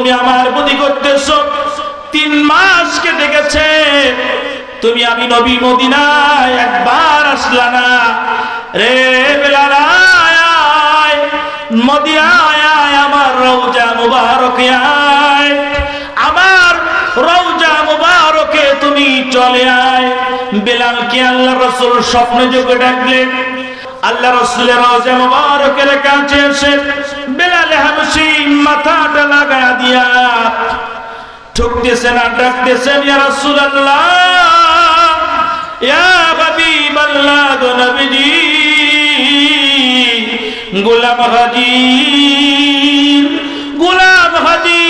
তুমি আমার প্রতি করতেছ। তিন মাস কেটে গেছে। তুমি আমি নবী মদিনায় একবার আসলা না। রে আমার মুবারকে আয়। আমার রৌজা মুবারকে তুমি চলে আয়। বেলালকে আল্লাহ রসুল স্বপ্নে যোগে ডাকলেন আল্লাহ রসুলের রওজা মুবারকের কাছে এসে বেলালে হাবশি মাথাটা লাগায়া দিয়া ঠুকতেছেন আর ডাকতেছেন গোলাম হাজির গোলাম হাজির।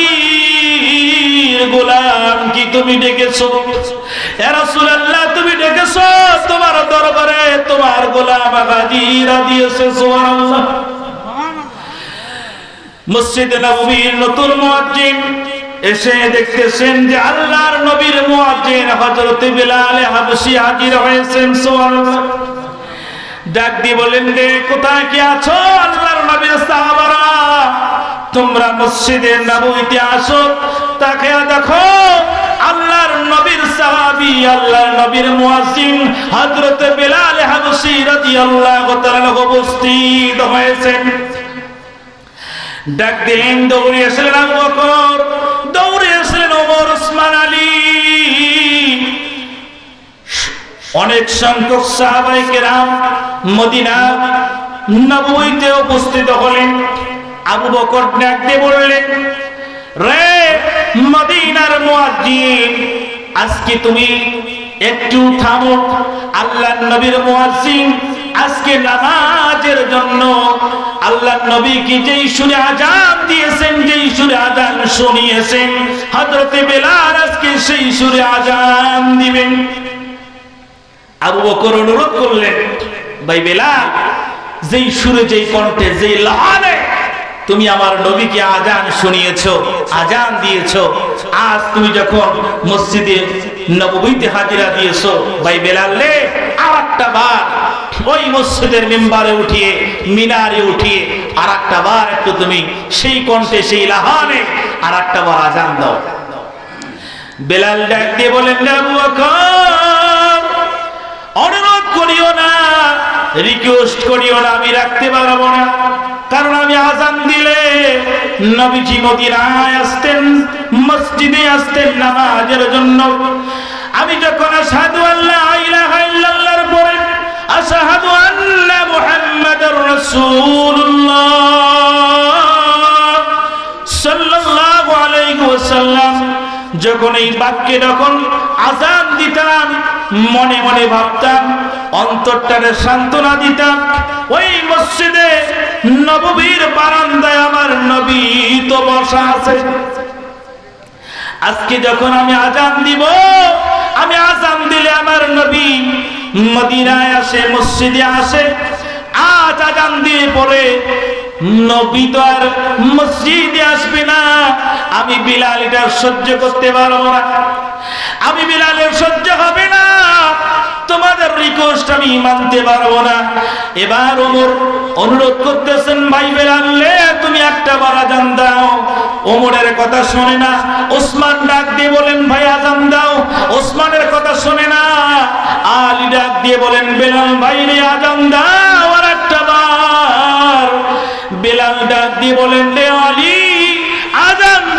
গোলাম কি তুমি ডেকেছো? রাসূলুল্লাহ, তুমি ডেকেছো? তোমার দরবারে তোমার গোলাম হাজিরা দিয়েছে, সুবহানাল্লাহ। মসজিদে নববীর নতুন মুয়াজ্জিন এসে দেখতেছেন যে আল্লাহর নবীর মুয়াজ্জিন হযরত বিলাল হাবশী হাজির হয়েছেন, সুবহানাল্লাহ। ডাক দিয়ে বলেন, রে, কোথায় কি আছো? আল্লাহর নবীর সাহাবারা, তোমরা মসজিদে নববীতে আসো, তাকে দেখো, আল্লাহর নবীর সাহাবী, আল্লাহর নবীর মুয়াজ্জিন হযরত বিলাল হাবশী রাদিয়াল্লাহু তাআলা উপস্থিত হয়েছেন। ডাক দিলেন, দৌড়ে আসলেন দৌড়ে আসলেন ওমর, ওসমান আলী। অনেক সংখ্যক সাহাবাই কেরাম মদিনা নবীতে উপস্থিত হলেন। আবু বকর ডাক দিয়ে বললেন, রে মদিনার মুয়াজ্জিন, আজকে তুমি একটু থামো। আল্লাহ নবীর মুয়াজ্জিন আজকে নামাজের জন্য আল্লাহ নবী কি যেই সুরে আজান দিয়েছেন, যেই সুরে আজান শুনিয়েছেন, হযরতে বেলাল আজকে সেই সুরে আজান দিবেন। আবু বকর অনুরোধ করলেন, ভাই বেলাল, যেই সুরে, যেই কণ্ঠে, যেই লাহানে তুমি আমার নবীকে আজান শুনিয়েছো, আজান দিয়েছ। আজ তুমি যখন মসজিদে নববীতে হাজিরা দিয়েছ, ভাই বেলাল আর একটা বার ওই মসজিদের মেম্বারে উঠিয়ে, মিনারে উঠিয়ে আর একটা বার একটু তুমি সেই কণ্ঠে, সেই লাহানে আর একটা বার আজান দাও। বেলাল ডাক দিয়ে বলেন অনুরোধ করিও না রিকোয়েস্ট করিও না, আমি রাখতে পারব না। কারণ আমি আজান দিলে নবীজি মদিনায় আসতেন, মসজিদে আসতেন নামাজের জন্য। আমি যখন আসাদু আল্লাহ ইলাহা ইল্লাল্লাহর পরে আশহাদু আন্না মুহাম্মাদার রাসূলুল্লাহ সাল্লাল্লাহু আলাইহি ওয়াসাল্লাম, যখন এই বাক্যে যখন আজান দিতাম মনে মনে ভাবতাম, অন্তরটারে সান্ত্বনা দিতাম। ওই মসজিদে নববীর বারান্দায় আমার নবী তো বসা আছে। আজকে যখন আমি আজান দিব, আমি আজান দিলে আমার নবী মদিনায় আসে, মসজিদে আসে। আজ আজান দিয়ে পরে নবী তো আর মসজিদে আসবে না। আমি বিলাল এটা সহ্য করতে পারব না। আমি বিলালের সহ্য হবে না। তোমাদের রিকোয়েস্ট আমি মানতে পারব না। এবার ওমর অনুরোধ করতেছেন, ভাই বেলালে তুমি একটা বার আজান দাও। ওমরের কথা শোনে না। ওসমান ডাক দিয়ে বলেন, ভাই, আজান দাও। ওসমানের কথা শোনে না। আলী ডাক দিয়ে বলেন, বেলাল ভাই রে, আজান দাও আর একটা বার। বেলাল ডাক দিয়ে বলেন, রে আলী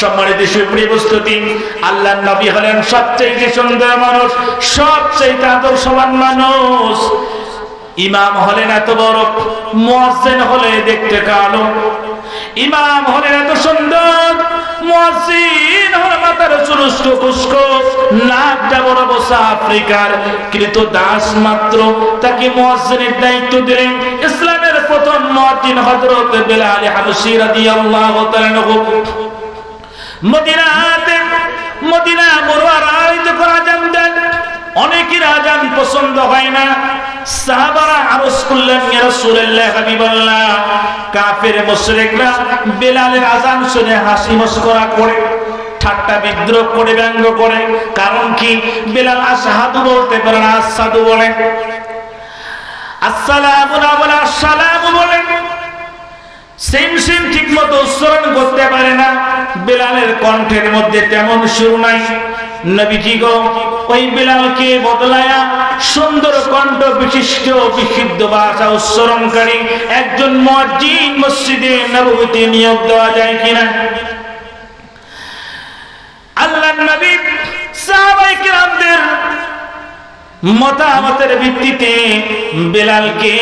সম্মানিত সুপ্রিয় প্রস্তুতি আল্লাহ নবী হলেন সবচেয়ে সুন্দর মানুষ, সবচেয়ে আদর্শবান মানুষ। ইমাম হলেন এত বড়, মুয়াজ্জিন হলে দেখতে কালো। ইমাম হলেন এত সুন্দর, মুয়াজ্জিন হলে মাথার চুরুষ্ট পুষ্ক নাকটা বড় বসা আফ্রিকার, কিন্তু দাস মাত্র, তাকে মুয়াজ্জিনের দায়িত্ব দিলেন ইসলামের প্রথম মুয়াজ্জিন হযরত বেলাল হাবশী রাদিয়াল্লাহু তাআলা মদিনা অনেকের আজান পছন্দ হয় না। সাহাবারা আজান শুনে হাসি ঠাট্টা বিদ্রোহ করে, ব্যঙ্গ করে। কারণ কি? বেলাল আশহাদু বলতে পারে না আসাদু বলে। আসসালামু বলে আসসালামু বলে। সেম সেম ঠিক মতো উচ্চারণ করতে পারে না। বেলালের কণ্ঠের মধ্যে তেমন সুর নাই। নবীজি গো, ওই বেলালকে বদলায়া সুন্দর কণ্ঠ বিশিষ্ট, বিশুদ্ধ ভাষা উচ্চারণকারী একজন মুয়াজ্জিন মসজিদে নববীতে নিয়োগ দেওয়া যায় কিনা? আল্লাহ নবী সাহাবায়ে কিরামদের মতামতের ভিত্তিতে বেলালকে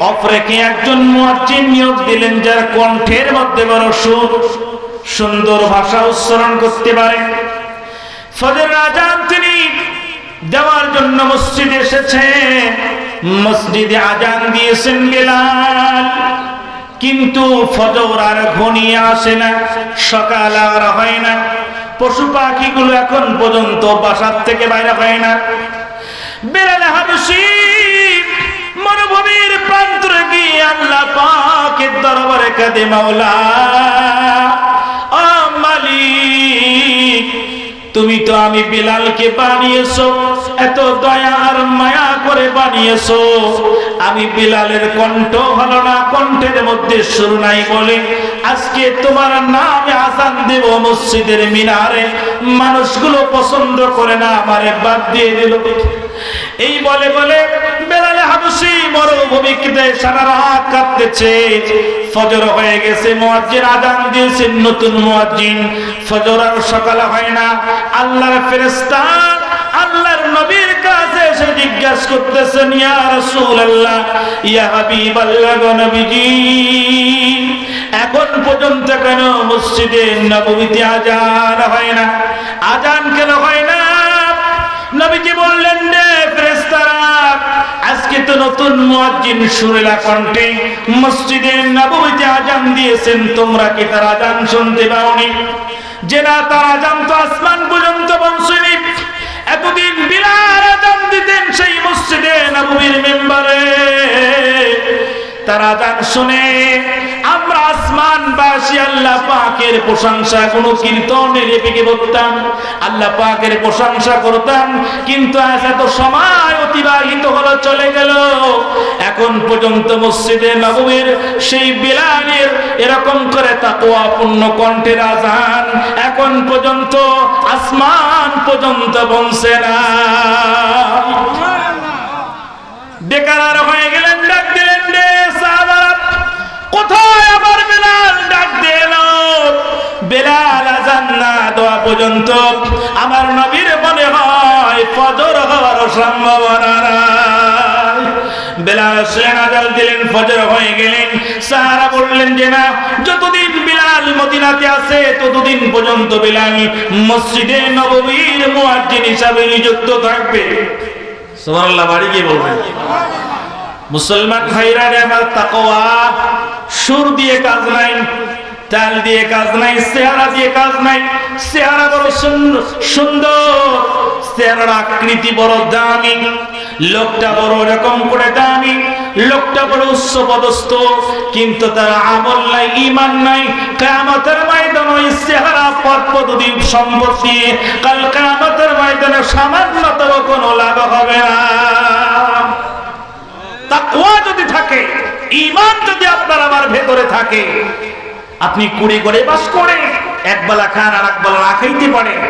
অপরেকে একজন মুয়াজ্জিন নিয়োগ দিলেন যার কণ্ঠের মধ্যে বড় সুর, সুন্দর ভাষা উচ্চারণ করতে পারে। ফজর আজান তিনি দেওয়ার জন্য মসজিদে এসেছে মসজিদে আজান দিয়েছেন বেলাল। কিন্তু ফজর আর ঘনিয়ে আসে না, সকাল আর হয় না। পশু পাখিগুলো এখন পর্যন্ত বাসার থেকে বাইরে হয় না। বেলাল হাবশি, মরুভূমির প্রান্তরে গিয়ে আল্লাহ দরবারে কাঁদে মাওলা। মালিক, তুমি তো আমি বিলালকে বানিয়েছো, এত দয়া আর মায়া করে বানিয়েছো। আমি বিলালের কণ্ঠ ভালো না, কণ্ঠের মধ্যে সুর নাই বলে আজকে তোমার নামে আসান দেব মসজিদের মিনারে। মানুষগুলো পছন্দ করে না, আমারে বাদ দিয়ে দিল। এই বলে বলে বেলালে হাবসি মরুভূমিতে সারা রাত কাঁদতেছে। ফজর হয়ে গেছে, মুয়াজ্জিন আজান দিয়েছেন নতুন মুয়াজ্জিন। ফজর আর সকাল হয় না। আল্লাহর ফেরেশতা, আল্লাহর নবীর কাছে এসে জিজ্ঞাসা করতেছেন ইয়া ইয়া গো নবীজি, এখন পর্যন্ত কেন মসজিদে নববীতে আজান হয় না? আজান কেন হয় না? নবীজি বললেন, রে আজকে তো নতুন মুয়াজ্জিন সুরেলা কণ্ঠে মসজিদে নববীতে আজান দিয়েছেন, তোমরা কি তার আজান শুনতে পাওনি? যে না, তার আজান তো আসমান পর্যন্ত পৌঁছয়নি এতদিন বিরাট আজান দিতেন সেই মসজিদে নববীর মেম্বারে। তার আজান শুনে, আমরা আসমানবাসী, আল্লাহ পাকের প্রশংসা, কোন কীর্তনের এপিকে বলতাম, আল্লাহ পাকের প্রশংসা করতাম, কিন্তু আজ এত সময় অতিবাহিত হলো, চলে গেল। এখন পর্যন্ত মসজিদে নববীর সেই বিলালের এরকম করে তাকওয়া পূর্ণ কণ্ঠের আজান এখন পর্যন্ত আসমান পর্যন্ত পৌঁছে না। বেকার পর্যন্ত আমার নবীর মনে হয় ফজর হওয়ার সম্ভাবনা বেলাল দিলেন, ফজর হয়ে গেলেন। সাহারা বললেন, যে না, যতদিন বিলাল মদিনাতে আছে, ততদিন পর্যন্ত বিলাল মসজিদে নববীর মুয়াজ্জিন হিসাবে নিযুক্ত থাকবে। সুবহানাল্লাহ, বাড়ি মুসলমান ভাইরা আমার তাকওয়া, সুর দিয়ে কাজ নাই। তাল দিয়ে কাজ নাই, চেহারা দিয়ে কাজ নাই। চেহারা বড় সুন্দর সুন্দর। চেহারার আকৃতি বড় দামি। লোকটা বড় এরকম করে দামি। লোকটা বড় উচ্চ পদস্থ। কিন্তু তার আমল নাই ইমান নাই। কামতের ময়দান ওই চেহারা পদ পদবি সম্পদ দিয়ে কাল কামতের ময়দানে সামান্যতম কোনো লাভ হবে না। তাকওয়া যদি থাকে ইমান যদি আপনার আমার ভেতরে থাকে আপনি কুড়ি করে বাস করে এক বেলা খান আর এক বেলা না খাইতে পারেন।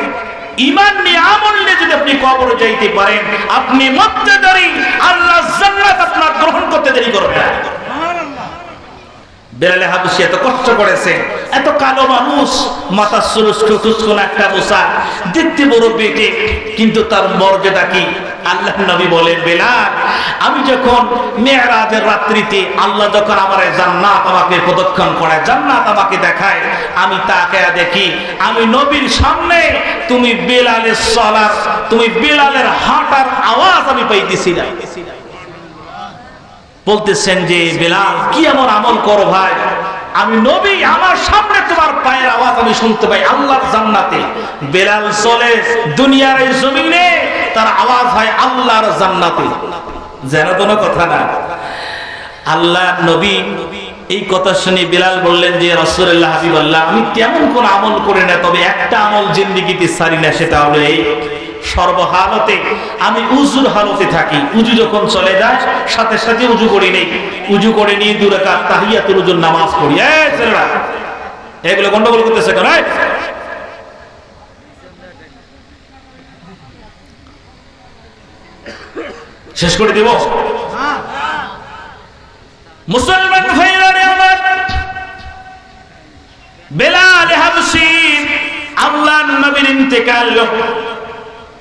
ইমান নিয়ে আমল নিয়ে যদি আপনি কবরে যাইতে পারেন, আপনি মধ্যে দাঁড়ি আল্লাহ জান্নাত আপনার গ্রহণ করতে দেরি করবে না। বেলালে হাবুসি এত কষ্ট করেছে, এত কালো মানুষ, মাথা সুরুষ্ক টুস্কোন একটা বসা দেখতে বড় পেটে কিন্তু তার মর্যাদা কি? আল্লাহ নবী বলেন, বেলাল, আমি যখন মেয়েরাজের রাত্রিতে আল্লাহ যখন আমার জান্নাত আমাকে প্রদক্ষণ জান্নাত আমাকে দেখায়, আমি তাকে দেখি, আমি নবীর সামনে তুমি বেলালের সলার তুমি বেলালের হাঁটার আওয়াজ আমি পাইতেছি না। বলতেছেন যে, বেলাল, কি এমন আমল করো ভাই? আমি নবী, আমার সামনে তোমার পায়ের আওয়াজ আমি শুনতে পাই, আল্লাহর জান্নাতে। বেলাল চলে, দুনিয়ার এই জমিনে তার আওয়াজ হয় আল্লাহর জান্নাতে। যেন কোনো কথা না। আল্লাহ নবী এই কথা শুনে বিলাল বললেন যে রসুল্লাহ হাবিবাল্লাহ, আমি তেমন কোন আমল করি না, তবে একটা আমল জিন্দিগিতে সারি না, সেটা হলো এই সর্বহালতে আমি উজুর হালতে থাকি। উজু যখন চলে যায়, সাথে সাথে উজু করি নেই। উজু করে নিয়ে দূরে কার তাহিয়াতুল উজুর নামাজ পড়ি। এই ছেলেরা, এগুলো গন্ডগোল করতেছে কেন? শেষ করে দিব। মুসলমান ভাইরা রে আমার, বেলাল হাবশি আল্লাহর নবীর ইন্তেকাল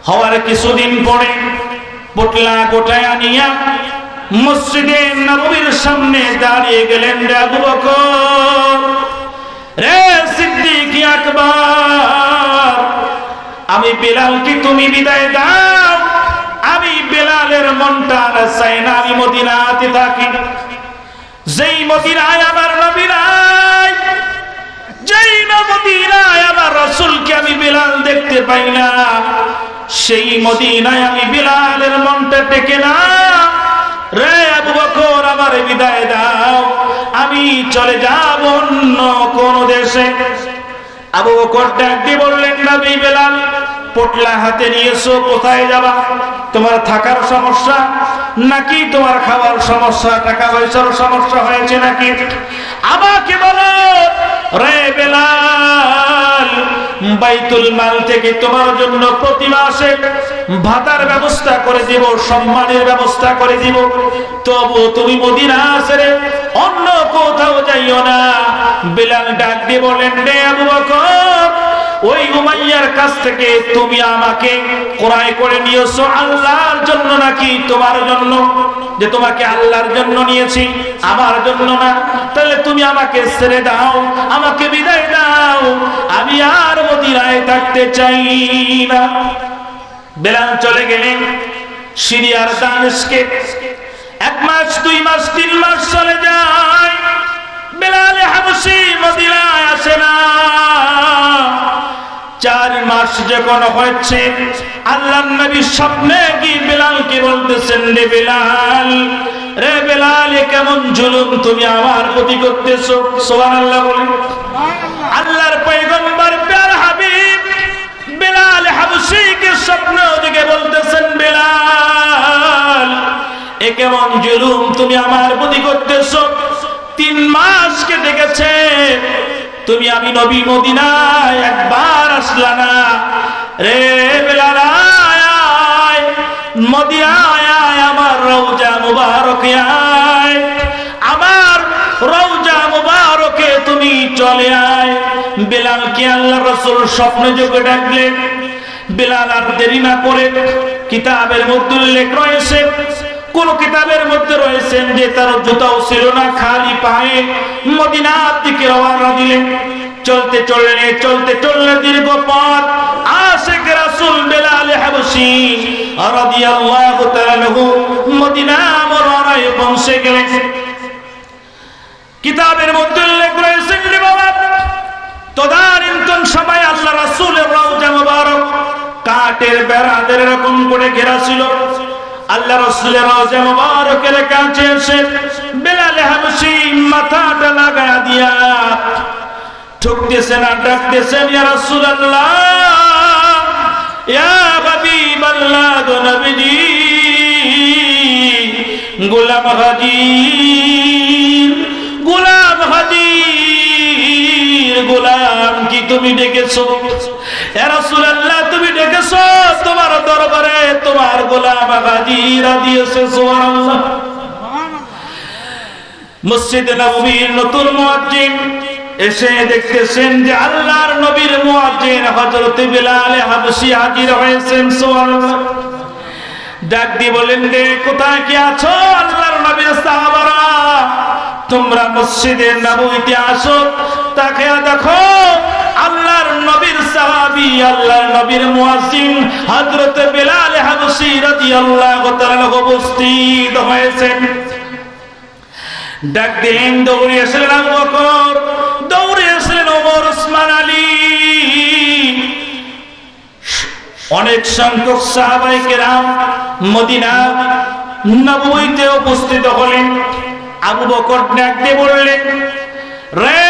হওয়ার কিছুদিন পরে পোটলা গোটায় আনিয়া মসজিদে নবীর সামনে দাঁড়িয়ে গেলেন আবু বকর। রে সিদ্দিক আকবর, আমি বেলালকে তুমি বিদায় দাও। বেলালের মনটা আর চাই না, আমি মদিনাতে থাকি। যেই মদিনায় আমার নবী নাই, যেই মদিনায় আমার রসুলকে আমি বিলাল দেখতে পাই না, সেই মদিনায় আমি বিলালের মনটা টেকে না। রে আবু বকর, আমার বিদায় দাও, আমি চলে যাব অন্য কোন দেশে। আবু বকর ডাক দিয়ে বললেন, নবী বেলাল পটলা হাতে নিয়েছো, কোথায় যাবা? তোমার থাকার সমস্যা? নাকি তোমার খাওয়ার সমস্যা, টাকা পয়সার সমস্যা হয়েছে নাকি? আমাকে বলো, রে বেলাল, বাইতুল মাল থেকে তোমার জন্য প্রতি মাসে ভাতার ব্যবস্থা করে দিব, সম্মানের ব্যবস্থা করে দিব। তবু তুমি মদিনা ছেড়ে অন্য কোথাও যাইও না। বেলাল ডাক দিয়ে বলেন, রে আবু বকর ওই উমাইয়ার কাছ থেকে তুমি আমাকে ক্রয় করে নিয়েছো আল্লাহর জন্য নাকি তোমার জন্য? যে তোমাকে আল্লাহর জন্য নিয়েছি, আমার জন্য না। তাহলে তুমি আমাকে ছেড়ে দাও, আমাকে বিদায় দাও। আমি আর মদিনায় থাকতে চাই না। বেলাল চলে গেলেন সিরিয়ার দামেশকে। এক মাস, দুই মাস, তিন মাস চলে যায়। বেলালে হাবসি মদিনায় আসে না। চার মাস যখন হয়েছে, আল্লাহ নবী স্বপ্নে কি বেলালকে বলতেছেন, রে বেলাল রে বেলাল কেমন জুলুম তুমি আমার প্রতি করতেছো? সোহান আল্লাহ বলেন। আল্লাহর পয়গম্বর প্যার হাবিব বেলাল হাবসিকে স্বপ্ন দিকে বলতেছেন, বেলাল, এ কেমন জুলুম তুমি আমার প্রতি করতেছো? তিন মাস কেটে গেছে তুমি আমি নবী মদিনায় একবার আসলা না। রে আয়, মদিনায় আমার রৌজা মুবারক আয়। আমার রৌজা মুবারকে তুমি চলে আয়। বেলাল কে আল্লাহ রসুল স্বপ্ন যোগে ডাকলেন। বেলাল আর দেরি না করে কিতাবের মধ্যে উল্লেখ রয়েছে কোন কিতাবের মধ্যে রয়েছেন যে তার জুতাও ছিল না, খালি পায়ে মদিনার দিকে রওনা দিলেন। চলতে চললে চলতে চললে দীর্ঘ পথ আশেক রাসূল বেলাল হাবশী রাদিয়াল্লাহু তাআলা মদিনা মুনাওয়ারায় পৌঁছে গেলেন। কিতাবের মধ্যে উল্লেখ রয়েছে, রে বাবা, তদানীন্তন সময় আল্লাহ রাসূলের রওজা মুবারক কাঠের বেড়াদের এরকম করে ঘেরা ছিল। আল্লাহ রাসূলের রওজা মুবারকের কাছে এসে বেলাল হাবশী মাথাটা লাগায়া দিয়া ঠুকতেছেন আর ডাকতেছেন, ইয়া রাসূলুল্লাহ, ইয়া হাবিবাল্লাহ গো নবীজি, গোলাম হাজির গোলাম হাজির। গোলাম, কি তুমি ডেকেছো? রাসূলুল্লাহ, তুমি ডেকেছো? তোমার দরবারে তোমার গোলাম হাজিরা দিয়েছে, সুবহানাল্লাহ। মসজিদে নববীর নতুন মুয়াজ্জিন এসে দেখতেছেন যে আল্লাহর নবীর মুয়াজ্জিন হযরত বিলাল হাবশী হাজির হয়েছেন, সুবহানাল্লাহ। ডাক দিয়ে বলেন, রে, কোথায় কি আছো? আল্লাহর নবীর সাহাবারা, তোমরা মসজিদে নববীতে আসো, তাকে দেখো, আল্লাহর নবীর সাহাবী, আল্লাহর নবীর মুয়াজ্জিন হযরত বিলাল হাবশী রাদিয়াল্লাহু তাআলা উপস্থিত হয়েছেন। ডাক দিলেন, দৌড়ে আসলেন আবু বকর, দৌড়ে আসলেন ওমর, ওসমান, আলী। অনেক সংখ্যক সাহাবাই কেরাম মদিনা নবীতে উপস্থিত হলেন। আবু বকর ডাকতে বললেন, রে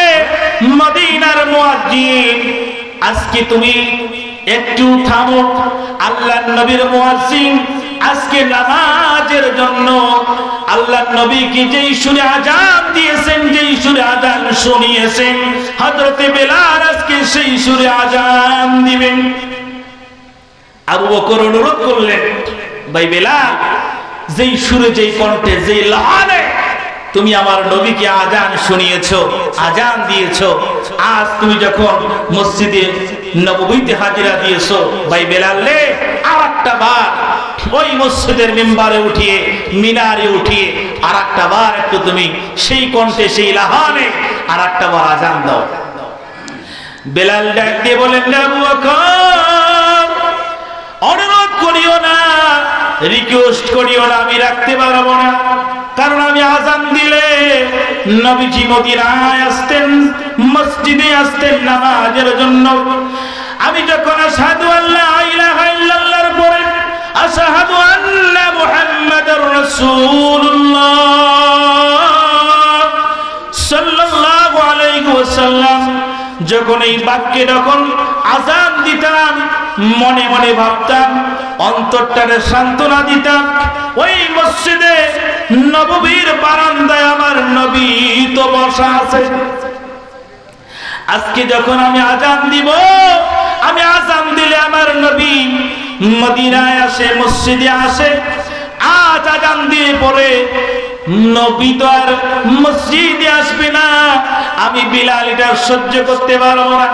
মদিনার মুয়াজ্জিন, আজকে তুমি একটু থামো। আল্লাহ নবীর মুয়াজ্জিন আজকে নামাজের জন্য আল্লাহ নবীকে যেই সুরে আজান দিয়েছেন, যেই সুরে আজান শুনিয়েছেন, হযরতে বেলাল আজকে সেই সুরে আজান দিবেন। আবু বকর অনুরোধ করলেন ভাই বেলাল যেই সুরে যেই কণ্ঠে যেই লাহানে তুমি আমার নবীকে আজান শুনিয়েছো, আজান দিয়েছ, আজ তুমি যখন মসজিদে নববীতে হাজিরা দিয়েছ ভাই বেলাল আর একটা বার ওই মসজিদের মেম্বারে উঠিয়ে, মিনারে উঠিয়ে আর একটা বার একটু তুমি সেই কণ্ঠে, সেই লাহানে আর একটা বার আজান দাও। বেলাল ডাক দিয়ে বলেন অনুরোধ করিও না রিকোয়েস্ট করিও না, আমি রাখতে পারব না। কারণ আমি আজান দিলে নবীজি মদিনায় আসতেন, মসজিদে আসতেন নামাজের জন্য। আমি যখন আসাদু আল্লাহ ইলাহা ইল্লাল্লাহর পরে আশহাদু আন্না মুহাম্মাদার রাসূলুল্লাহ সাল্লাল্লাহু আলাইহি ওয়াসাল্লাম, যখন এই বাক্যে যখন আজান দিতাম, মনে মনে ভাবতাম অন্তরটারে সান্ত্বনা দিতাম। ওই মসজিদে নববীর বারান্দায় আমার নবী তো বসা আছে। আজকে যখন আমি আজান দিব, আমি আজান দিলে আমার নবী মদিনায় আসে, মসজিদে আসে। আজ আজান দিয়ে পরে নবী তো আর মসজিদে আসবে না। আমি বিলাল এটা সহ্য করতে পারব না।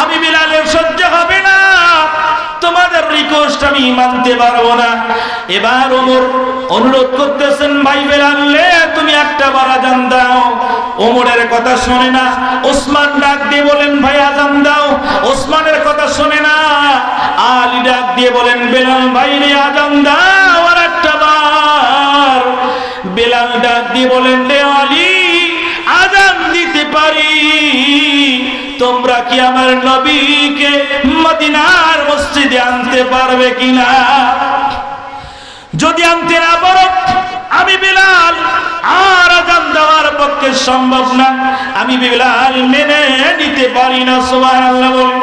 আমি বিলালের সহ্য হবে না। তোমাদের রিকোয়েস্ট আমি মানতে পারব না। এবার ওমর অনুরোধ করতেছেন তুমি একটা বার আজান দাও। ওমরের কথা শোনে না। ওসমান ডাক দিয়ে বলেন, ভাই, আজান দাও। ওসমানের কথা শোনে না। আলী ডাক দিয়ে বলেন, বেলাল ভাই রে, আজান দাও আর একটা বার। বেলাল ডাক দিয়ে বলেন, রে আলী তোমরা কি আমার নবীকে মদিনার মসজিদে আনতে পারবে কিনা? যদি আনতে না পারো আমি বিলাল আর আজান দেওয়ার পক্ষে সম্ভব না। আমি বিলাল মেনে নিতে পারি না সুবহানাল্লাহ বলেন।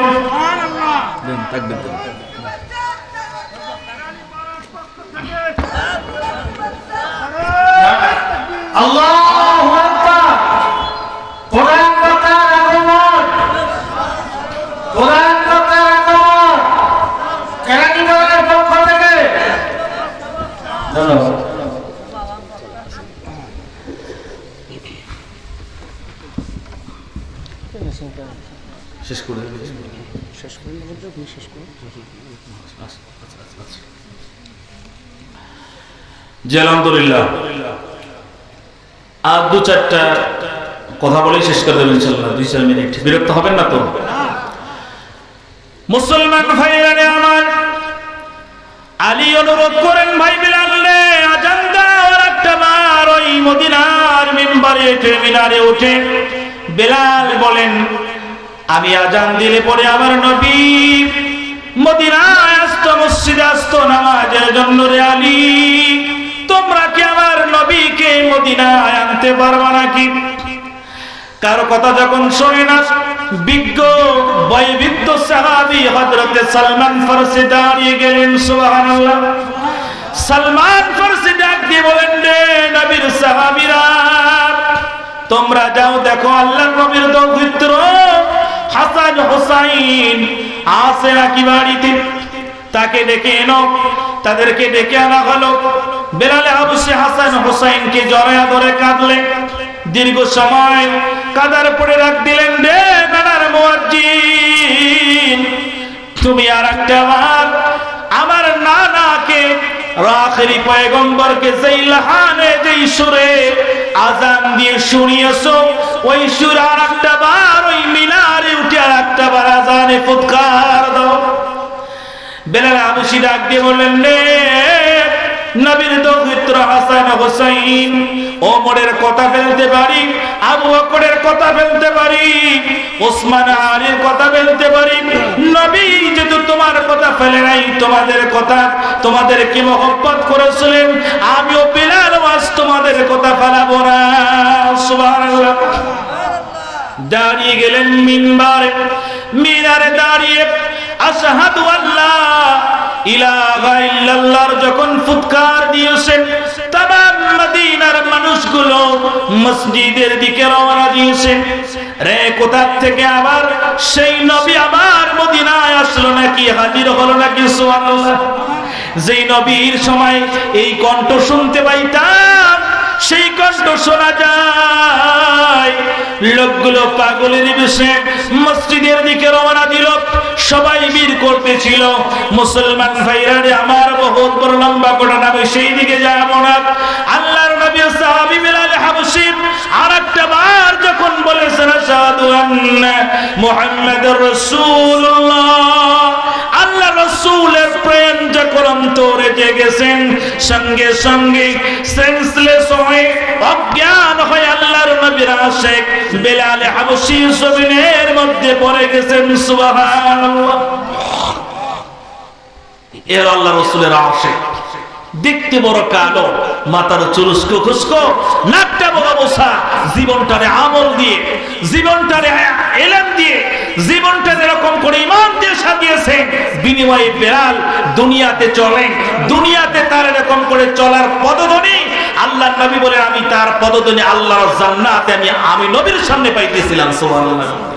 আল্লাহু! আলহামদুলিল্লাহ। আর দু চারটা কথা বলেই শেষ করে দেবেন ইনশাল্লাহ দুই চার মিনিট। বিরক্ত হবেন না তো? মুসলমান আমার, আলী অনুরোধ করেন, ভাই বিলালে আজান দাও একটা বার ওই মদিনার মিম্বারে মিনারে উঠে। বেলাল বলেন, আমি আজান দিলে পরে আমার নবী মদিনায় আসতো, মসজিদে আসতো নামাজের জন্য রে আলী। তোমরা কি আমার নবীকে মদিনায় আনতে পারবা নাকি? কারও কথা যখন শোনে না, বিজ্ঞ বৈবিধ্য সাহাবি হযরতে সালমান ফারসি দাঁড়িয়ে গেলেন, সুবহানাল্লাহ। সালমান ফারসি ডাক দিয়ে বলেন রে নবীর সাহাবীরা, তোমরা যাও, দেখো আল্লাহর নবীর দৌহিত্র, হাসান হোসাইন আছে নাকি বাড়িতে? তাকে ডেকে এনো, তাদেরকে ডেকে আনা হলো। বেলালে হাবসে হাসান হোসাইনকে জড়ায়া ধরে কাঁদলে। দীর্ঘ সময় কাদার পরে রাখ দিলেন, রে বেলার মুয়াজ্জিন, তুমি আর একটা বার আমার নানাকে রাখেরি পয়গম্বরকে যেই লাহানে, যেই সুরে আজান দিয়ে শুনিয়েছো, ওই সুর আর একটা বার, ওই মিনারে উঠে আর একটা বার আজানে ফুৎকার দাও। বেলাল আবুসি ডাক দিয়ে বললেন, রে নবীর দৌহিত্র হাসান হোসাইন। ওমরের কথা ফেলতে পারি, আবু বকরের কথা ফেলতে পারি, ওসমান আলীর কথা ফেলতে পারি। নবী যেহেতু তোমার কথা ফেলে নাই, তোমাদের কথা তোমাদেরকে মহব্বত করেছিলেন? আমিও বেলাল ওয়াজ তোমাদের কথা ফেলাবো না। সুবহানাল্লাহ। দাঁড়িয়ে গেলেন মিনবারে। মিনারে দাঁড়িয়ে আশহাদু আল্লাহ ইলাহা ইল্লাল্লাহর যখন ফুৎকার দিয়েছেন, তামাম মদিনার মানুষগুলো মসজিদের দিকে রওনা দিয়েছেন। রে কোথা থেকে আবার সেই নবী আবার মদিনায় আসলো নাকি, হাজির হলো নাকি, সুবহানাল্লাহ? যেই নবীর সময় এই কণ্ঠ শুনতে পাইতাম, সেই কষ্ট শোনা যায়। লোকগুলো পাগলের বেশে মসজিদের দিকে রওনা দিল। সবাই বীর করতেছিল মুসলমান ভাইরারে আমার বহুত বড় লম্বা ঘটনা আমি সেই দিকে যাব না। আল্লাহর নবী সাহাবী বিলাল হাবশী আরেকটা বার যখন বলেছেন, আশহাদু আন্না মুহাম্মাদুর রাসূলুল্লাহ। আল্লাহ রসুলের অন্তরে জেগেছেন সঙ্গে সঙ্গে সেন্সলেস হয়ে, অজ্ঞান হয়ে আল্লাহর নবীর আশেক বেলালে হাবশী জমিনের মধ্যে পড়ে গেছেন, সুবহানাল্লাহ। এর আল্লাহ রসুলের আশেক। দেখতে বড় কালো, মাথার চুরুস্কো খুস্কো, নাকটা বড় বসা জীবনটারে আমল দিয়ে, জীবনটারে এলেম দিয়ে, জীবনটা এরকম করে ইমান দিয়ে সাজিয়েছে, বিনিময়ে বেড়াল দুনিয়াতে চলে, দুনিয়াতে তার এরকম করে চলার পদধ্বনি আল্লাহ নবী বলে আমি তার পদধ্বনি আল্লাহর জান্নাতে আমি আমি নবীর সামনে পাইতেছিলাম, সুবহানাল্লাহ।